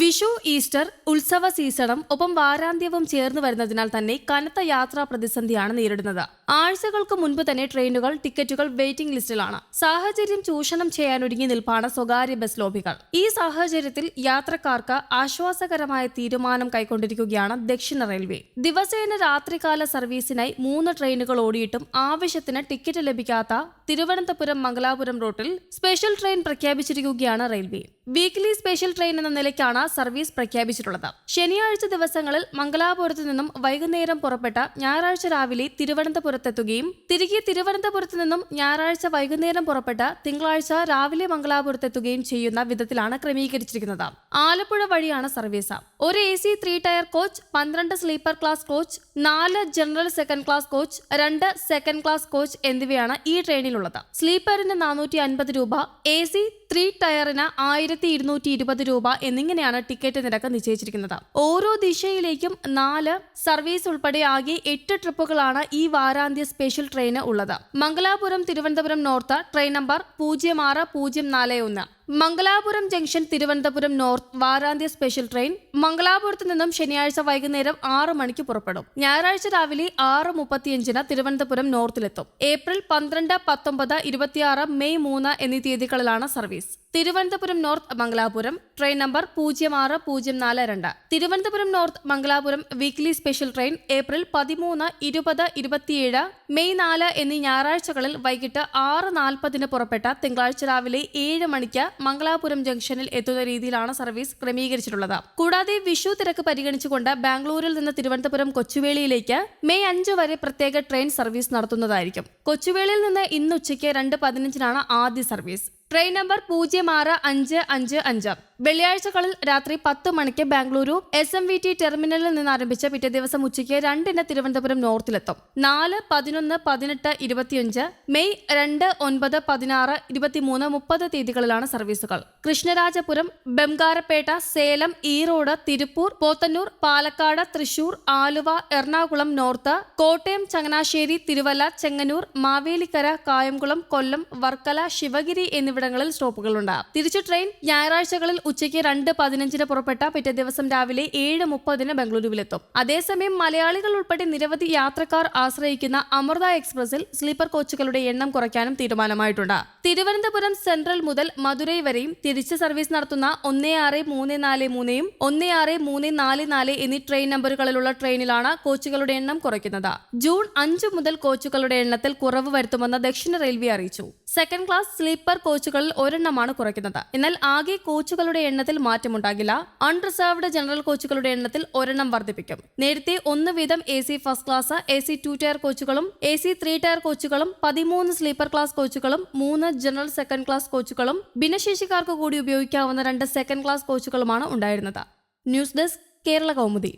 Vishu Easter ഉത്സവ സീസണും ഒപ്പം വാരാന്ത്യവും ചേർന്ന് വരുന്നതിനാൽ തന്നെ കനത്ത യാത്രാ പ്രതിസന്ധിയാണ് നേരിടുന്നത്. ആഴ്ചകൾക്ക് മുൻപ് തന്നെ ട്രെയിനുകൾ ടിക്കറ്റുകൾ വെയിറ്റിംഗ് ലിസ്റ്റിലാണ്. സാഹചര്യം ചൂഷണം ചെയ്യാനൊരുങ്ങി നിൽപ്പാണ് സ്വകാര്യ ബസ് ലോബികൾ. ഈ സാഹചര്യത്തിൽ യാത്രക്കാർക്ക് ആശ്വാസകരമായ തീരുമാനം കൈക്കൊണ്ടിരിക്കുകയാണ് ദക്ഷിണ റെയിൽവേ. ദിവസേന രാത്രികാല സർവീസിനായി മൂന്ന് ട്രെയിനുകൾ ഓടിയിട്ടും ആവശ്യത്തിന് ടിക്കറ്റ് ലഭിക്കാത്ത തിരുവനന്തപുരം മംഗലാപുരം റൂട്ടിൽ സ്പെഷ്യൽ ട്രെയിൻ പ്രഖ്യാപിച്ചിരിക്കുകയാണ് റെയിൽവേ. വീക്ക്ലി സ്പെഷ്യൽ ട്രെയിൻ എന്ന നിലയ്ക്കാണ് സർവീസ് പ്രഖ്യാപിച്ചിട്ടുള്ളത്. ശനിയാഴ്ച ദിവസങ്ങളിൽ മംഗലാപുരത്തു നിന്നും വൈകുന്നേരം പുറപ്പെട്ട ഞായറാഴ്ച രാവിലെ തിരുവനന്തപുരത്തെത്തുകയും തിരികെ തിരുവനന്തപുരത്ത് നിന്നും ഞായറാഴ്ച വൈകുന്നേരം പുറപ്പെട്ട തിങ്കളാഴ്ച രാവിലെ മംഗലാപുരത്തെത്തുകയും ചെയ്യുന്ന വിധത്തിലാണ് ക്രമീകരിച്ചിരിക്കുന്നത്. ആലപ്പുഴ വഴിയാണ് സർവീസ്. ഒരു A C three tier coach പന്ത്രണ്ട് സ്ലീപ്പർ ക്ലാസ് കോച്ച് നാല് ജനറൽ സെക്കൻഡ് ക്ലാസ് കോച്ച് രണ്ട് സെക്കൻഡ് ക്ലാസ് കോച്ച് എന്നിവയാണ് ഈ ട്രെയിനിലുള്ളത്. സ്ലീപ്പറിന് നാനൂറ്റി അൻപത് രൂപ എ സി ത്രീ ടയറിന് ആയിരത്തി ഇരുന്നൂറ്റി ഇരുപത് രൂപ എന്നിങ്ങനെയാണ് ടിക്കറ്റ് നിരക്ക് നിശ്ചയിച്ചിരിക്കുന്നത്. ഓരോ ദിശയിലേക്കും നാല് സർവീസ് ഉൾപ്പെടെ ആകെ എട്ട് ട്രിപ്പുകളാണ് ഈ വാരാന്ത്യ സ്പെഷ്യൽ ട്രെയിന് ഉള്ളത്. Mangalapuram Thiruvananthapuram north train number പൂജ്യം ആറ് പൂജ്യം നാല് ഒന്ന്. മംഗലാപുരം ജംഗ്ഷൻ തിരുവനന്തപുരം നോർത്ത് വാരാന്ത്യ സ്പെഷ്യൽ ട്രെയിൻ മംഗലാപുരത്ത് നിന്നും ശനിയാഴ്ച വൈകുന്നേരം ആറ് മണിക്ക് പുറപ്പെടും. ഞായറാഴ്ച രാവിലെ ആറ് മുപ്പത്തിയഞ്ചിന് തിരുവനന്തപുരം നോർത്തിലെത്തും. ഏപ്രിൽ പന്ത്രണ്ട് പത്തൊമ്പത് ഇരുപത്തിയാറ് മെയ് മൂന്ന് എന്നീ തീയതികളിലാണ് service. Thiruvananthapuram north Mangalapuram. Train number പൂജ്യം ആറ് പൂജ്യം നാല് രണ്ട്. Thiruvananthapuram north Mangalapuram weekly special train April പതിമൂന്ന് ഇരുപത് ഇരുപത്തിയേഴ് മെയ് നാല് എന്നീ ഞായറാഴ്ചകളിൽ വൈകിട്ട് ആറ് നാൽപ്പതിന് പുറപ്പെട്ട തിങ്കളാഴ്ച രാവിലെ ഏഴ് മണിക്ക് മംഗലാപുരം ജംഗ്ഷനിൽ എത്തുന്ന രീതിയിലാണ് സർവീസ് ക്രമീകരിച്ചിട്ടുള്ളത്. കൂടാതെ വിഷു തിരക്ക് പരിഗണിച്ചുകൊണ്ട് ബാംഗ്ലൂരിൽ നിന്ന് തിരുവനന്തപുരം കൊച്ചുവേളിയിലേക്ക് മെയ് അഞ്ച് വരെ പ്രത്യേക ട്രെയിൻ സർവീസ് നടത്തുന്നതായിരിക്കും. കൊച്ചുവേളിയിൽ നിന്ന് ഇന്ന് ഉച്ചയ്ക്ക് രണ്ട് പതിനഞ്ചിനാണ് ആദ്യ സർവീസ്. ട്രെയിൻ നമ്പർ പൂജ്യം ആറ് അഞ്ച് അഞ്ച് അഞ്ച്. വെള്ളിയാഴ്ചകളിൽ രാത്രി പത്ത് മണിക്ക് Bengaluru S M V T ടെർമിനലിൽ നിന്ന് ആരംഭിച്ച പിറ്റേ ദിവസം ഉച്ചയ്ക്ക് രണ്ടിന് തിരുവനന്തപുരം നോർത്തിലെത്തും. നാല് പതിനൊന്ന് പതിനെട്ട് ഇരുപത്തിയഞ്ച്. മെയ് രണ്ട് ഒൻപത് പതിനാറ് ഇരുപത്തിമൂന്ന് മുപ്പത് തീയതികളിലാണ് സർവീസുകൾ. കൃഷ്ണരാജപുരം ബംഗാരപ്പേട്ട സേലം ഈറോഡ് തിരുപ്പൂർ പോത്തന്നൂർ പാലക്കാട് തൃശൂർ ആലുവ എറണാകുളം നോർത്ത് കോട്ടയം ചങ്ങനാശ്ശേരി തിരുവല്ല ചെങ്ങന്നൂർ മാവേലിക്കര കായംകുളം കൊല്ലം വർക്കല ശിവഗിരി എന്നിവിടങ്ങളിൽ സ്റ്റോപ്പുകളുണ്ട്. തിരിച്ചു ട്രെയിൻ ഞായറാഴ്ചകളിൽ ഉച്ചയ്ക്ക് രണ്ട് പതിനഞ്ചിന് പുറപ്പെട്ട പിറ്റേ ദിവസം രാവിലെ ഏഴ് മുപ്പതിന് ബംഗളൂരുവിലെത്തും. അതേസമയം മലയാളികൾ ഉൾപ്പെടെ നിരവധി യാത്രക്കാർ ആശ്രയിക്കുന്ന അമൃത എക്സ്പ്രസിൽ സ്ലീപ്പർ കോച്ചുകളുടെ എണ്ണം കുറയ്ക്കാനും തീരുമാനമായിട്ടുണ്ട്. തിരുവനന്തപുരം സെൻട്രൽ മുതൽ മധുരൈ വരെയും തിരിച്ച് സർവീസ് നടത്തുന്ന ഒന്നേ ആറ് മൂന്ന് നാല് മൂന്നേയും ഒന്നേ ആറ് മൂന്ന് നാല് നാല് എന്നീ ട്രെയിൻ നമ്പറുകളിലുള്ള ട്രെയിനിലാണ് കോച്ചുകളുടെ എണ്ണം കുറയ്ക്കുന്നത്. ജൂൺ അഞ്ച് മുതൽ കോച്ചുകളുടെ എണ്ണത്തിൽ കുറവ് വരുത്തുമെന്ന് ദക്ഷിണ റെയിൽവേ അറിയിച്ചു. സെക്കൻഡ് ക്ലാസ് സ്ലീപ്പർ കോച്ചുകളിൽ ഒരെണ്ണമാണ് കുറയ്ക്കുന്നത്. എന്നാൽ ആകെ കോച്ചുകളുടെ എണ്ണത്തിൽ മാറ്റമുണ്ടാകില്ല. അൺറിസർവ്ഡ് ജനറൽ കോച്ചുകളുടെ എണ്ണത്തിൽ ഒരെണ്ണം വർദ്ധിപ്പിക്കും. നേരത്തെ ഒന്ന് വീതം A C first class A C two tier കോച്ചുകളും A C three tier കോച്ചുകളും പതിമൂന്ന് സ്ലീപ്പർ ക്ലാസ് കോച്ചുകളും മൂന്ന് ജനറൽ സെക്കൻഡ് ക്ലാസ് കോച്ചുകളും ഭിന്നശേഷിക്കാർക്ക് കൂടി ഉപയോഗിക്കാവുന്ന രണ്ട് സെക്കൻഡ് ക്ലാസ് കോച്ചുകളുമാണ് ഉണ്ടായിരുന്നത്. News desk Kerala Kaumudi.